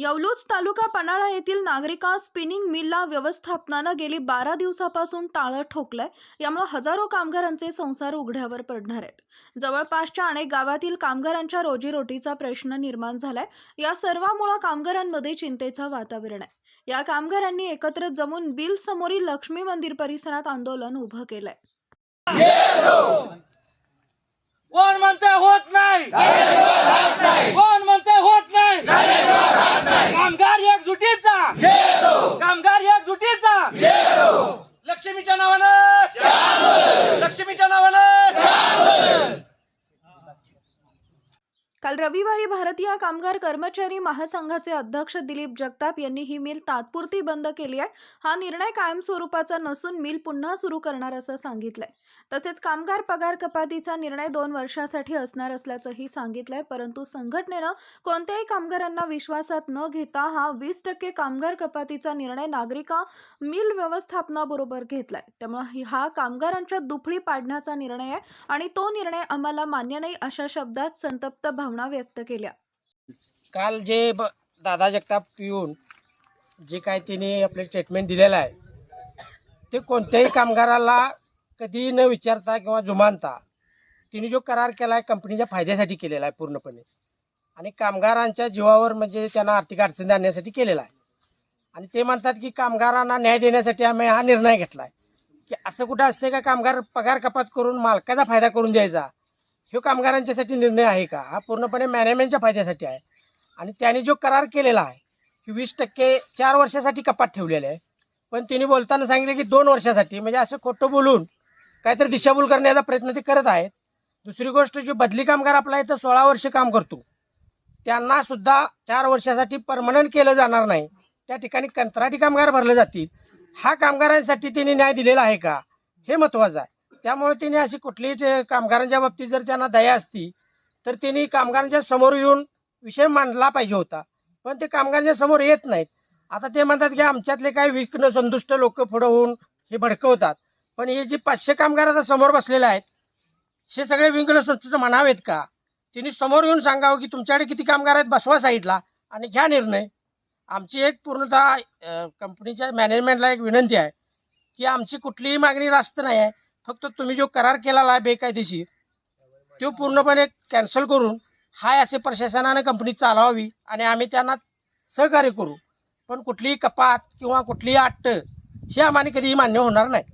येवलूज तालुका पन्हाळा येथील नागरिका स्पिनिंग मिलला व्यवस्थापनानं गेली बारा दिवसापासून टाळं ठोकलंय. यामुळे हजारो कामगारांचे संसार उघड्यावर पडणार आहेत. जवळपासच्या अनेक गावातील कामगारांच्या रोजीरोटीचा प्रश्न निर्माण झालाय. या सर्वामुळे कामगारांमध्ये चिंतेचं वातावरण आहे. या कामगारांनी एकत्र जमून बिल समोरील लक्ष्मी मंदिर परिसरात आंदोलन उभं केलंय. कोण म्हणते होत नाही कोण म्हणते होत नाही कामगार एकजुटीचा कामगार एकजुटीचा लक्ष्मीच्या नावानं लक्ष्मीच्या नावानं काल रविवारी भारतीय कामगार कर्मचारी महासंघाचे अध्यक्ष दिलीप जगताप यांनी ही मिल तात्पुरती बंद केली आहे. हा निर्णय कायमस्वरूपाचा नसून मिल पुन्हा सुरू करणार असं सांगितलंय. तसेच कामगार पगार कपातीचा निर्णय दोन वर्षासाठी असणार असल्याचंही सांगितलंय. परंतु संघटनेनं कोणत्याही कामगारांना विश्वासात न घेता हा वीस टक्के कामगार कपातीचा निर्णय नागरिका मिल व्यवस्थापनाबरोबर घेतलाय. त्यामुळे हा कामगारांच्या दुफळी पाडण्याचा निर्णय आहे आणि तो निर्णय आम्हाला मान्य नाही अशा शब्दात संतप्त भावना व्यक्त केल्या. काल जे ब- दादा जगताप येऊन जे काय तिने आपले स्टेटमेंट दिलेलं आहे ते कोणत्याही कामगाराला कधीही न विचारता किंवा जुमानता तिने जो करार केला आहे कंपनीच्या फायद्यासाठी केलेला आहे पूर्णपणे. आणि कामगारांच्या जीवावर म्हणजे त्यांना आर्थिक अडचणी आणण्यासाठी केलेला आहे. आणि ते म्हणतात की कामगारांना न्याय देण्यासाठी आम्ही हा निर्णय घेतला आहे की असं कुठं असते का कामगार पगार कपात करून मालकाचा फायदा करून द्यायचा? हे कामगारांच्यासाठी निर्णय आहे का? हा पूर्णपणे मॅनेजमेंटच्या फायद्यासाठी आहे. आणि त्याने जो करार केलेला आहे की वीस टक्के चार वर्षासाठी कपात ठेवलेलं आहे. पण तिने बोलताना सांगितलं की दोन वर्षासाठी म्हणजे असं खोटं बोलून काहीतरी दिशाभूल करण्याचा प्रयत्न ते करत आहेत. दुसरी गोष्ट जो बदली कामगार आपला आहे तर सोळा वर्ष काम करतो. त्यांना सुद्धा चार वर्षासाठी परमनंट केलं जाणार नाही. त्या ठिकाणी कंत्राटी कामगार भरले जातील. हा कामगारांसाठी त्यांनी न्याय दिलेला आहे का? हे महत्त्वाचं आहे. त्यामुळे तिने अशी कुठलीही ते कामगारांच्या बाबतीत जर त्यांना दया असती तर त्यांनी कामगारांच्या समोर येऊन विषय मांडला पाहिजे होता. पण ते कामगारांच्या समोर येत नाहीत. आता ते म्हणतात की आमच्यातले काही विघ्न संतुष्ट लोक पुढं होऊन हे भडकवतात. पण हे जे पाचशे कामगार आता समोर बसलेले आहेत हे सगळे विघ्न संतुष्ट म्हणावेत का? त्यांनी समोर येऊन सांगावं की तुमच्याकडे किती कामगार आहेत बसवा साईडला आणि घ्या निर्णय. आमची एक पूर्णतः कंपनीच्या मॅनेजमेंटला एक विनंती आहे की आमची कुठलीही मागणी रास्त नाही आहे. फक्त तुम्ही जो करार केलेला आहे बेकायदेशीर तो पूर्णपणे कॅन्सल करून हाय असे प्रशासनाने कंपनी चालवावी आणि आम्ही त्यांना सहकार्य करू. पण कुठलीही कपात किंवा कुठलीही अट्ट हे आम्हाला कधीही मान्य होणार नाही.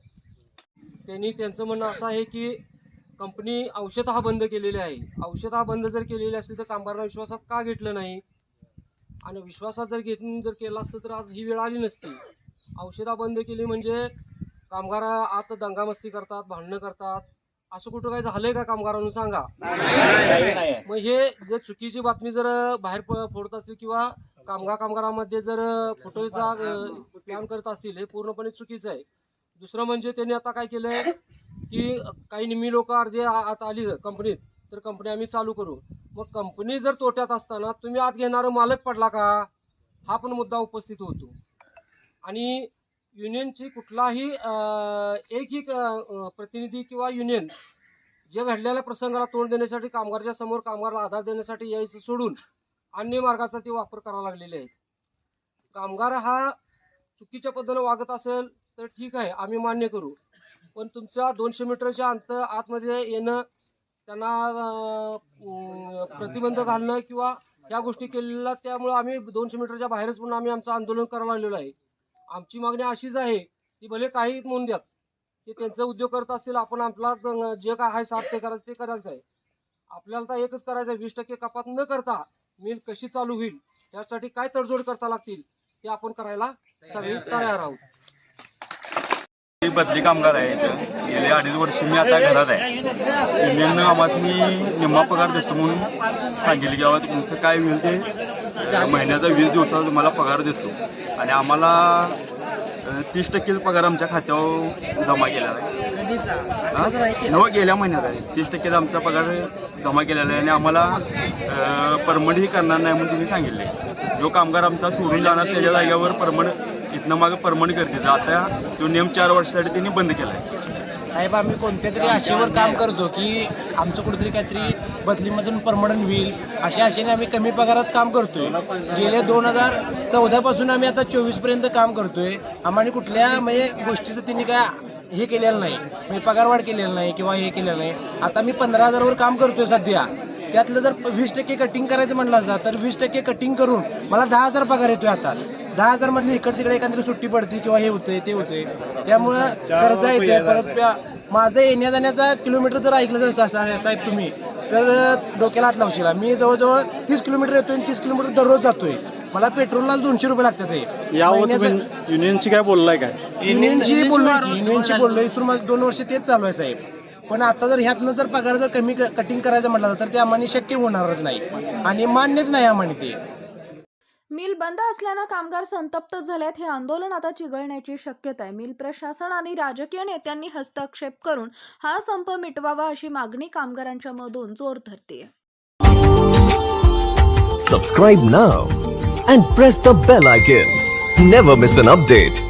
त्यांनी त्यांचं म्हणणं असं आहे की कंपनी औषधहा बंद केलेली आहे. औषधहा बंद जर केलेली असली तर कामगारांना विश्वासात का घेतलं नाही? आणि विश्वासात जर घेतून जर केलं असतं तर आज ही वेळ आली नसती. औषधा बंद केली म्हणजे कामगार आत दंगामस्ती करतात भांडणं करतात. असं कुठं काही झालंय का कामगारांना सांगा? मग हे जर चुकीची बातमी जर बाहेर प- फोडत असतील किंवा कामगार कामगारांमध्ये जर फोटोचा प्लॅन करत असतील हे पूर्णपणे चुकीचं आहे. दुसरं म्हणजे त्यांनी आता काय केलंय की काही निम्मी लोक अर्धे आत आली कंपनीत तर कंपनी आम्ही चालू करू. मग कंपनी जर तोट्यात असताना तुम्ही आत घेणारा मालक पडला का? हा पण मुद्दा उपस्थित होतो. आणि युनियनची कुठलाही एक एकही प्रतिनिधी किंवा युनियन जे घडलेल्या प्रसंगाला तोंड देण्यासाठी कामगारच्या समोर कामगाराला आधार देण्यासाठी यायचं सोडून अन्य मार्गाचा ते वापर करावा लागलेले आहेत. कामगार हा चुकीच्या पद्धतीनं वागत असेल तर ठीक आहे आम्ही मान्य करू. पण तुमच्या दोनशे मीटरच्या अंत आतमध्ये येणं त्यांना प्रतिबंध घालणं किंवा या गोष्टी केलेल्या त्यामुळे आम्ही दोनशे मीटरच्या बाहेरच म्हणून आम्ही आमचं आंदोलन करायला लागलेलो आहे. आमची मागणी अशीच आहे की भले काही म्हणून द्यात ते त्यांचा उद्योग करत असतील आपण आपला जे काय आहे साथ ते करायचं ते करायचं आहे. आपल्याला तर एकच करायचं आहे वीस टक्के कपात न करता मिल कशी चालू होईल त्यासाठी काय तडजोड करता लागतील ते आपण करायला सगळी तयार आहोत. मी बदली कामगार आहे इथं. गेले अडीच वर्ष मी आता घरात आहे. युनियननं आम्हाला मी निम्मा पगार देतो म्हणून सांगितले की बाबा तुमचं काय होईल ते महिन्याचा वीस दिवसाचा तुम्हाला पगार देतो. आणि आम्हाला तीस टक्केच पगार आमच्या खात्यावर जमा केलेला आहे. हा? नव गेल्या महिन्यात आहे. तीस टक्केचा आमचा पगार जमा केलेला आहे आणि आम्हाला परमनंटही करणार नाही म्हणून तुम्ही सांगितले. जो कामगार आमचा सोडून जाणार त्याच्या जागेवर परमनंट इथनं मागं परमनंट करते. आता तो नियम चार वर्षासाठी त्यांनी बंद केला आहे साहेब आम्ही कोणत्या तरी आशेवर काम करतो की आमचं कुठेतरी काहीतरी बदलीमधून परमनंट होईल. अशा आशेने आम्ही कमी पगारात काम करतोय. गेले दोन हजार चौदापासून आम्ही आता चोवीसपर्यंत काम करतोय. आम्हाला कुठल्या म्हणजे गोष्टीचं त्यांनी काय हे केलेलं नाही. म्हणजे पगारवाढ केलेलं नाही किंवा हे केलेलं नाही. आता मी पंधरा हजारावर काम करतोय सध्या. त्यातलं जर वीस टक्के कटिंग करायचं म्हटलं असं तर वीस टक्के कटिंग करून मला दहा हजार पगार येतोय आता. दहा हजार मधली इकडे तिकडे एखादी सुट्टी पडते किंवा हे होते ते होते त्यामुळं कर्ज येते परत माझं येण्या जाण्याचा किलोमीटर जर ऐकलं जर साहेब तुम्ही तर डोक्याला हात लावशील. मी जवळजवळ तीस किलोमीटर येतोय आणि तीस किलोमीटर दररोज जातोय. मला पेट्रोलला दोनशे रुपये लागतात हे. यावर तुम्ही युनियनशी काय बोललाय काय? युनियनशी बोललोय की युनियनशी बोललोय. इथून मग दोन वर्ष तेच चालू आहे साहेब. पण आता जर ह्यातनं जर पगार जर कमी कटिंग करायचं म्हटलं तर ते आम्हाला शक्य होणारच नाही आणि मान्यच नाही आम्हाला ते मिल बंद असल्यानं कामगार संतप्त झाल्यात हे आंदोलन आता चिघळण्याची शक्यता आहे मिल प्रशासन आणि राजकीय नेत्यांनी हस्तक्षेप करून हा संप मिटवावा अशी मागणी कामगारांच्या मधून जोर धरते Subscribe now and press the bell icon. Never miss an update.